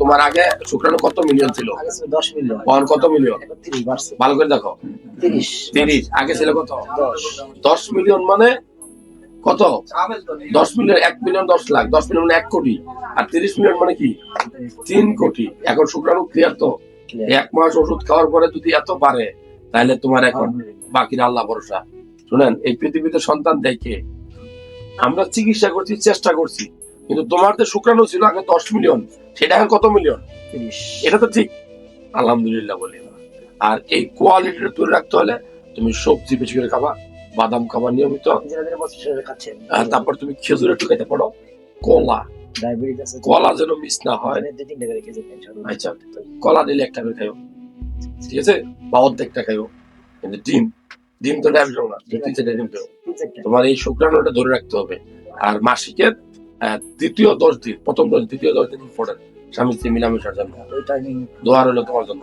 তোমার আগে শুক্রাণু কত মিলিয়ন ছিল? দশ মিলিয়ন বহন কত মিলিয়ন ভালো করে দেখো। তিরিশ। আগে ছিল কত? দশ। মিলিয়ন মানে কত? দশ মিলিয়ন এক মিলিয়ন দশ লাখ। দশ মিলিয়ন মানে এক কোটি। আর তিরিশ মিলিয়ন মানে কি? তিন কোটি। এখন শুক্রাণু ক্লিয়ার তো? এক মাস ওষুধ খাওয়ার পরে যদি এত পারে তাহলে তোমার এখন বাকির আল্লাহ ভরসা। শুনেন এই পৃথিবীতে সন্তান দেখে আমরা চিকিৎসা করছি চেষ্টা করছি। কিন্তু তোমার যে শুক্রাণু ছিল আগে দশ মিলিয়ন সেটা এখন কত মিলিয়ন? এটা তো ঠিক। আলহামদুলিল্লাহ বলি আর এই কোয়ালিটিটা ধরে রাখতে হলে তুমি সবজি বেশি করে খাবা বাদাম খাবা নিয়মিত। তারপর তুমি খেজুর একটু খেতে পারো। কলা। কলা যেন মিস না হয়। ইনশাআল্লাহ। আচ্ছা কলা দিলে একটা করে খাইও। ঠিক আছে? বা অর্ধেকটা খাইও। কিন্তু ডিম ডিম তো ডায়াবেটিস না। তিন চারটে ডিম। তোমার এই শুক্রাণুটা ধরে রাখতে হবে। আর মাসিকের আহ, তৃতীয় দশ দিন প্রথম দশ দ্বিতীয় দশ দিন ইম্পর্টেন্ট স্বামী স্ত্রী মিলামেশার জন্য। দোয়া রইল তোমার জন্য।